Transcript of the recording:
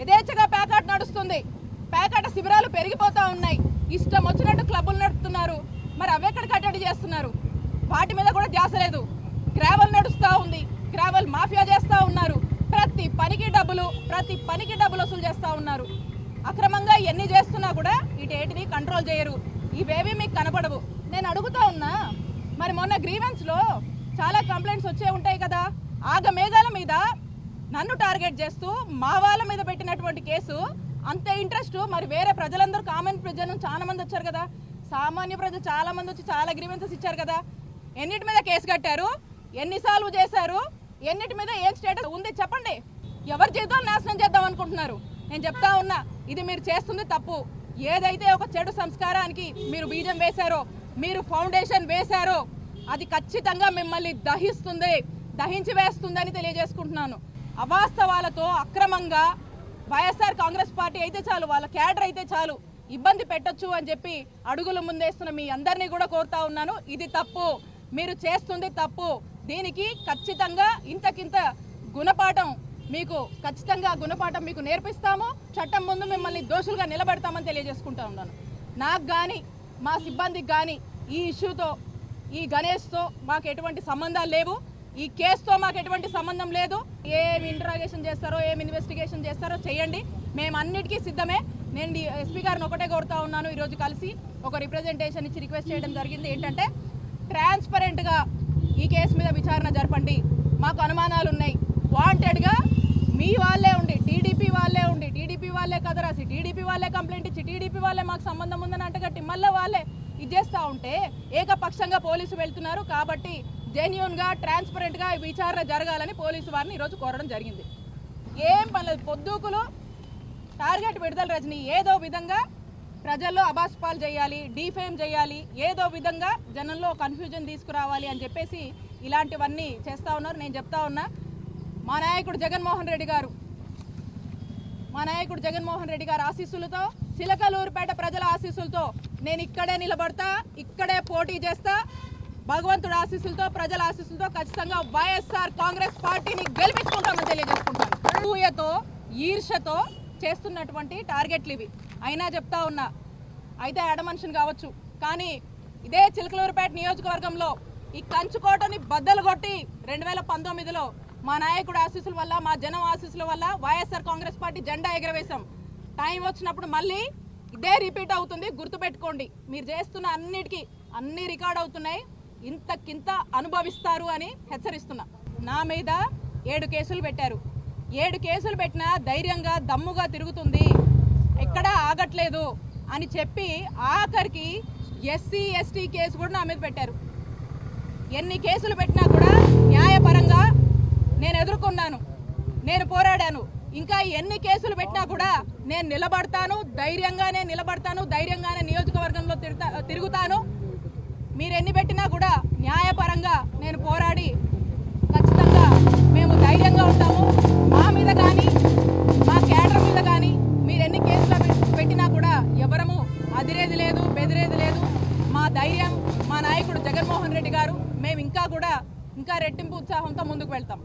యథేచ్ఛగా పేకాట నడుస్తుంది. పేకాట శిబిరాలు పెరిగిపోతా ఉన్నాయి. ఇష్టం వచ్చినట్టు క్లబ్బులు నడుపుతున్నారు. మరి అవెక్కడ కట్టడి చేస్తున్నారు? వాటి మీద కూడా ధ్యాస లేదు. గ్రావెల్ నడుస్తూ ఉంది. గ్రావెల్ మాఫియా చేస్తూ ఉన్నారు. ప్రతి పనికి డబ్బులు ప్రతి పనికి డబ్బులు వసూలు చేస్తూ ఉన్నారు. అక్రమంగా ఎన్ని చేస్తున్నా కూడా ఇటేటిని కంట్రోల్ చేయరు. ఇవేవి మీకు కనపడవు. నేను అడుగుతా ఉన్నా మరి మొన్న గ్రీవెన్స్లో చాలా కంప్లైంట్స్ వచ్చే ఉంటాయి కదా. ఆగమేఘాల మీద నన్ను టార్గెట్ చేస్తూ మా వాళ్ళ మీద పెట్టినటువంటి కేసు అంతే ఇంట్రెస్ట్ మరి వేరే ప్రజలందరూ కామన్ ప్రజలు చాలా మంది వచ్చారు కదా. సామాన్య ప్రజలు చాలా మంది వచ్చి చాలా గ్రీవెన్సెస్ ఇచ్చారు కదా. ఎన్నిటి మీద కేసు కట్టారు? ఎన్నిసార్లు చేశారు? ఎన్నిటి మీద ఏం స్టేటస్ ఉంది? చెప్పండి. ఎవరి జీవితాలు నాశనం చేద్దాం అనుకుంటున్నారు? నేను చెప్తా ఉన్నా ఇది మీరు చేస్తుంది తప్పు. ఏదైతే ఒక చెడు సంస్కారానికి మీరు బీజం వేశారో మీరు ఫౌండేషన్ వేశారో అది ఖచ్చితంగా మిమ్మల్ని దహిస్తుంది దహించి వేస్తుందని తెలియజేసుకుంటున్నాను. అవాస్తవాలతో అక్రమంగా వైఎస్ఆర్ కాంగ్రెస్ పార్టీ అయితే చాలు వాళ్ళ క్యాడర్ అయితే చాలు ఇబ్బంది పెట్టొచ్చు అని చెప్పి అడుగులు ముందేస్తున్న మీ అందరినీ కూడా కోరుతా ఉన్నాను. ఇది తప్పు. మీరు చేస్తుంది తప్పు. దీనికి ఖచ్చితంగా ఇంతకింత గుణపాఠం మీకు ఖచ్చితంగా గుణపాఠం మీకు నేర్పిస్తాము. చట్టం ముందు మిమ్మల్ని దోషులుగా నిలబెడతామని తెలియజేసుకుంటా ఉన్నాను. నాకు కానీ మా సిబ్బందికి కానీ ఈ ఇష్యూతో ఈ గణేష్తో మాకు ఎటువంటి సంబంధాలు లేవు. ఈ కేసుతో మాకు ఎటువంటి సంబంధం లేదు. ఏం ఇంటరాగేషన్ చేస్తారో ఏం ఇన్వెస్టిగేషన్ చేస్తారో చేయండి. మేము అన్నిటికీ సిద్ధమే. నేను ఎస్పీ గారిని ఒకటే కోరుతా ఉన్నాను. ఈరోజు కలిసి ఒక రిప్రజెంటేషన్ ఇచ్చి రిక్వెస్ట్ చేయడం జరిగింది. ఏంటంటే ట్రాన్స్పరెంట్గా ఈ కేసు మీద విచారణ జరపండి. మాకు అనుమానాలు ఉన్నాయి. వాంటెడ్గా మీ వాళ్ళే ఉండి టీడీపీ వాళ్ళే ఉండి టీడీపీ వాళ్ళే కథ రాసి టీడీపీ వాళ్ళే కంప్లైంట్ ఇచ్చి టీడీపీ వాళ్ళే మాకు సంబంధం ఉందని అంటగట్టి మళ్ళీ వాళ్ళే ఇది చేస్తూ ఉంటే ఏకపక్షంగా పోలీసు వెళ్తున్నారు. కాబట్టి జెన్యున్గా ట్రాన్స్పరెంట్గా విచారణ జరగాలని పోలీసు వారిని ఈరోజు కోరడం జరిగింది. ఏం పనులు పొద్దుకులు టార్గెట్ విడుదల రజని ఏదో విధంగా ప్రజల్లో అబాస్పాలు చేయాలి డీఫేమ్ చేయాలి ఏదో విధంగా జనంలో కన్ఫ్యూజన్ తీసుకురావాలి అని చెప్పేసి ఇలాంటివన్నీ చేస్తా ఉన్నారు. నేను చెప్తా ఉన్నా మా నాయకుడు జగన్మోహన్ రెడ్డి గారు మా నాయకుడు జగన్మోహన్ రెడ్డి గారి ఆశీస్సులతో చిలకలూరుపేట ప్రజల ఆశీస్సులతో నేను ఇక్కడే నిలబడతా ఇక్కడే పోటీ చేస్తా భగవంతుడు ఆశీస్సులతో ప్రజల ఆశీస్సులతో ఖచ్చితంగా వైఎస్ఆర్ కాంగ్రెస్ పార్టీని గెలిపించుకుంటామని తెలియజేసుకుంటాను. అసూయతో ఈర్షతో చేస్తున్నటువంటి టార్గెట్లు ఇవి. అయినా చెప్తా ఉన్నా అయితే ఆడమనుషుని కావచ్చు. కానీ ఇదే చిలకలూరుపేట నియోజకవర్గంలో ఈ కంచుకోటని బద్దలు కొట్టి రెండు వేల పంతొమ్మిదిలో మా నాయకుడు ఆశీస్సుల వల్ల మా జనం ఆశీస్సుల వల్ల వైఎస్ఆర్ కాంగ్రెస్ పార్టీ జెండా ఎగరవేశాం. టైం వచ్చినప్పుడు మళ్ళీ ఇదే రిపీట్ అవుతుంది. గుర్తుపెట్టుకోండి మీరు చేస్తున్న అన్నిటికీ అన్ని రికార్డ్ అవుతున్నాయి. ఇంతకింత అనుభవిస్తారు అని హెచ్చరిస్తున్నా. నా మీద ఏడు కేసులు పెట్టారు. ఏడు కేసులు పెట్టినా ధైర్యంగా దమ్ముగా తిరుగుతుంది. ఎక్కడా ఆగట్లేదు అని చెప్పి ఆఖరికి ఎస్సీ ఎస్టీ కేసు కూడా నా మీద పెట్టారు. ఎన్ని కేసులు పెట్టినా కూడా న్యాయపరంగా నేను ఎదుర్కొన్నాను. నేను పోరాడాను. ఇంకా ఎన్ని కేసులు పెట్టినా కూడా నేను నిలబడతాను. ధైర్యంగానే నిలబడతాను. ధైర్యంగానే నియోజకవర్గంలో తిరుగుతా- తిరుగుతాను. మీరు ఎన్ని పెట్టినా కూడా న్యాయపరంగా నేను పోరాడి ఖచ్చితంగా మేము ధైర్యంగా ఉంటాము. మా మీద కానీ మా కేటర్ మీద కానీ మీరు ఎన్ని కేసులు పెట్టినా కూడా ఎవరము అదిరేది లేదు బెదిరేది లేదు. మా ధైర్యం మా నాయకుడు జగన్మోహన్ రెడ్డి గారు మేము ఇంకా కూడా ఇంకా రెట్టింపు ఉత్సాహంతో ముందుకు వెళ్తాం.